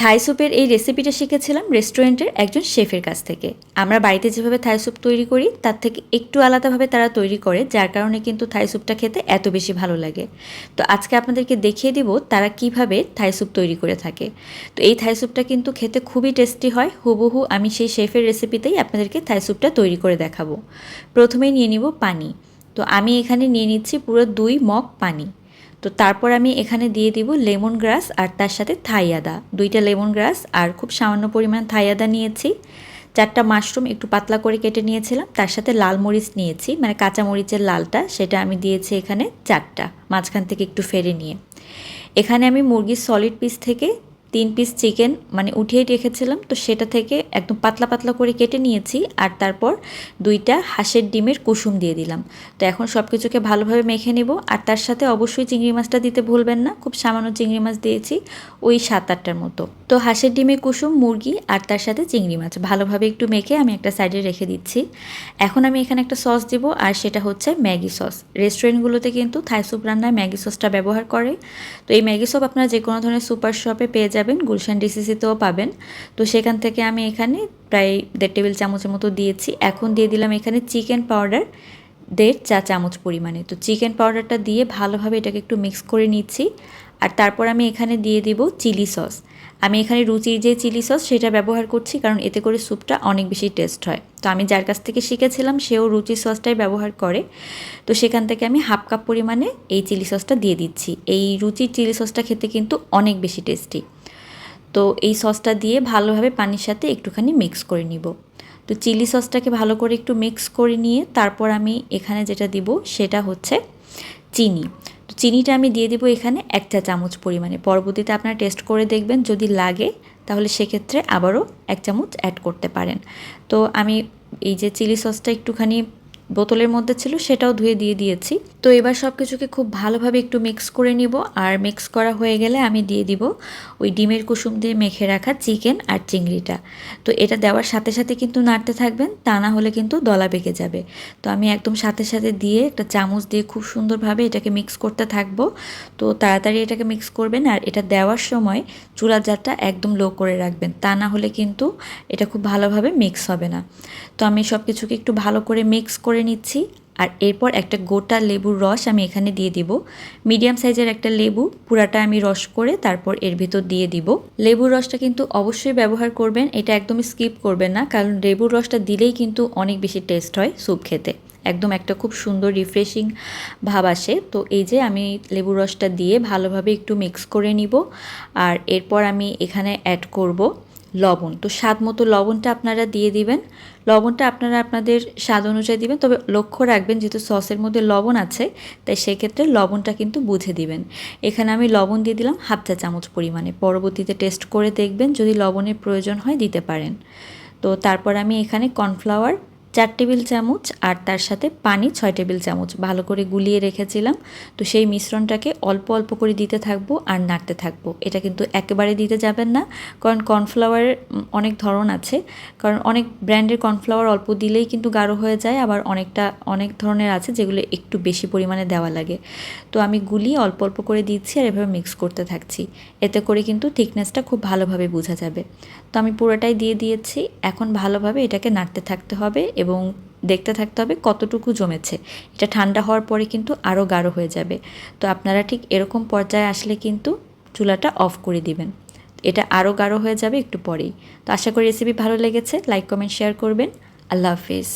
থাই স্যুপের এই রেসিপিটা শিখেছিলাম রেস্টুরেন্টের একজন শেফের কাছ থেকে। আমরা বাড়িতে যেভাবে থাই স্যুপ তৈরি করি, তার থেকে একটু আলাদাভাবে তারা তৈরি করে, যার কারণে কিন্তু থাই স্যুপটা খেতে এত বেশি ভালো লাগে। তো আজকে আপনাদেরকে দেখিয়ে দিব তারা কীভাবে থাই স্যুপ তৈরি করে থাকে। তো এই থাই স্যুপটা কিন্তু খেতে খুবই টেস্টি হয়, হুবহু আমি সেই শেফের রেসিপিতেই আপনাদেরকে থাই স্যুপটা তৈরি করে দেখাবো। প্রথমেই নিয়ে নিব পানি। তো আমি এখানে নিয়ে নিচ্ছি পুরো দুই মগ পানি। তো তারপর আমি এখানে দিয়ে দিব লেমন গ্রাস আর তার সাথে থাই আদা। দুইটা লেমন গ্রাস আর খুব সামান্য পরিমাণ থাই আদা নিয়েছি। চারটা মাশরুম একটু পাতলা করে কেটে নিয়েছিলাম, তার সাথে লাল মরিচ নিয়েছি মানে কাঁচা মরিচের লালটা, সেটা আমি দিয়েছি এখানে চারটা, মাঝখান থেকে একটু ফেরে নিয়ে। এখানে আমি মুরগির সলিড পিস থেকে তিন পিস চিকেন মানে উঠিয়ে রেখেছিলাম, তো সেটা থেকে একদম পাতলা পাতলা করে কেটে নিয়েছি আর তারপর দুইটা হাঁসের ডিমের কুসুম দিয়ে দিলাম। তো এখন সব কিছুকে ভালোভাবে মেখে নেব আর তার সাথে অবশ্যই চিংড়ি মাছটা দিতে ভুলবেন না, খুব সামান্য চিংড়ি মাছ দিয়েছি ওই সাত আটটার মতো। তো হাঁসের ডিমের কুসুম, মুরগি আর তার সাথে চিংড়ি মাছ ভালোভাবে একটু মেখে আমি একটা সাইডে রেখে দিচ্ছি। এখন আমি এখানে একটা সস দিব আর সেটা হচ্ছে ম্যাগি সস। রেস্টুরেন্টগুলোতে কিন্তু থাই স্যুপ রান্নায় ম্যাগি সসটা ব্যবহার করে। তো এই ম্যাগি সপ আপনারা যে কোনো ধরনের সুপার শপে পেয়ে যাবেন। গুলশান ডিসিসিতেও পাবেন। তো সেখান থেকে আমি এখানে প্রায় দেড় টেবিল চামচের মতো দিয়েছি। এখন দিয়ে দিলাম এখানে চিকেন পাউডার দেড় চা চামচ পরিমাণে। তো চিকেন পাউডারটা দিয়ে ভালোভাবে এটাকে একটু মিক্স করে নিচ্ছি। আর তারপর আমি এখানে দিয়ে দিব চিলি সস। আমি এখানে রুচির যে চিলি সস সেটা ব্যবহার করছি কারণ এতে করে স্যুপটা অনেক বেশি টেস্ট হয়। তো আমি যার কাছ থেকে শিখেছিলাম সেও রুচির সসটাই ব্যবহার করে। তো সেখান থেকে আমি হাফ কাপ পরিমাণে এই চিলি সসটা দিয়ে দিচ্ছি। এই রুচির চিলি সসটা খেতে কিন্তু অনেক বেশি টেস্টি। তো এই সসটা দিয়ে ভালোভাবে পানির সাথে একটুখানি মিক্স করে নিব। তো চিলি সসটাকে ভালো করে একটু মিক্স করে নিয়ে তারপর আমি এখানে যেটা দিব সেটা হচ্ছে চিনি। তো চিনিটা আমি দিয়ে দিব এখানে একটা চামচ পরিমাণে। পরবর্তীতে আপনারা টেস্ট করে দেখবেন, যদি লাগে তাহলে সেক্ষেত্রে আবারও এক চামচ অ্যাড করতে পারেন। তো আমি এই যে চিলি সসটা একটুখানি বোতলের মধ্যে ছিল, সেটাও ধুয়ে দিয়ে দিয়েছি। তো এবার সব কিছুকে খুব ভালোভাবে একটু মিক্স করে নিব। আর মিক্স করা হয়ে গেলে আমি দিয়ে দিব ওই ডিমের কুসুম দিয়ে মেখে রাখা চিকেন আর চিংড়িটা। তো এটা দেওয়ার সাথে সাথে কিন্তু নাড়তে থাকবেন, তা না হলে কিন্তু দলা বেঁকে যাবে। তো আমি একদম সাথে সাথে দিয়ে একটা চামচ দিয়ে খুব সুন্দরভাবে এটাকে মিক্স করতে থাকব। তো তাড়াতাড়ি এটাকে মিক্স করবেন আর এটা দেওয়ার সময় চুলার জারটা একদম লো করে রাখবেন, তা না হলে কিন্তু এটা খুব ভালোভাবে মিক্স হবে না। তো আমি সব কিছুকে একটু ভালো করে মিক্স করে করে নিচ্ছি। আর এরপর একটা গোটা লেবুর রস আমি এখানে দিয়ে দিব। মিডিয়াম সাইজের একটা লেবু, পুরাটা আমি রস করে তারপর এর ভিতর দিয়ে দিব। লেবুর রসটা কিন্তু অবশ্যই ব্যবহার করবেন, এটা একদমই স্কিপ করবেন না, কারণ লেবুর রসটা দিলেই কিন্তু অনেক বেশি টেস্ট হয় স্যুপ খেতে। একদম একটা খুব সুন্দর রিফ্রেশিং ভাব আসে। তো এই যে আমি লেবুর রসটা দিয়ে ভালোভাবে একটু মিক্স করে নিব। আর এরপর আমি এখানে অ্যাড করব লবণ। তো স্বাদ মতো লবণটা আপনারা দিয়ে দিবেন। লবণটা আপনারা আপনাদের স্বাদ অনুযায়ী দিবেন, তবে লক্ষ্য রাখবেন যেহেতু সসের মধ্যে লবণ আছে, তাই সেক্ষেত্রে লবণটা কিন্তু বুঝে দিবেন। এখানে আমি লবণ দিয়ে দিলাম হাফ চা চামচ পরিমাণে। পরবর্তীতে টেস্ট করে দেখবেন যদি লবণের প্রয়োজন হয় দিতে পারেন। তো তারপর আমি এখানে কর্নফ্লাওয়ার চার টেবিল চামচ আর তার সাথে পানি ছয় টেবিল চামচ। ভালো করে গুলিয়ে রেখেছিলাম। তো সেই মিশ্রণটাকে অল্প অল্প করে দিতে থাকব আর নাড়তে থাকব। এটা কিন্তু একেবারে দিতে যাবেন না, কারণ কর্নফ্লাওয়ারের অনেক ধরন আছে। কারণ অনেক ব্র্যান্ডের কর্নফ্লাওয়ার অল্প দিলেই কিন্তু গাঢ় হয়ে যায়, আবার অনেকটা, অনেক ধরনের আছে যেগুলো একটু বেশি পরিমাণে দেওয়া লাগে। তো আমি গুলিয়ে অল্প অল্প করে দিচ্ছি আর এভাবে মিক্স করতে থাকছি। এতে করে কিন্তু থিকনেসটা খুব ভালোভাবে বোঝা যাবে। তো আমি পুরোটাই দিয়ে দিয়েছি। এখন ভালোভাবে এটাকে নাড়তে থাকতে হবে এবং দেখতে থাকতে হবে কতটুকু জমেছে। এটা ঠান্ডা হওয়ার পরে কিন্তু আরও গাঢ় হয়ে যাবে। তো আপনারা ঠিক এরকম পর্যায়ে আসলে কিন্তু চুলাটা অফ করে দিবেন। এটা আরও গাঢ় হয়ে যাবে একটু পরেই। তো আশা করি রেসিপি ভালো লেগেছে লাইক কমেন্ট শেয়ার করবেন। আল্লাহ হাফিজ।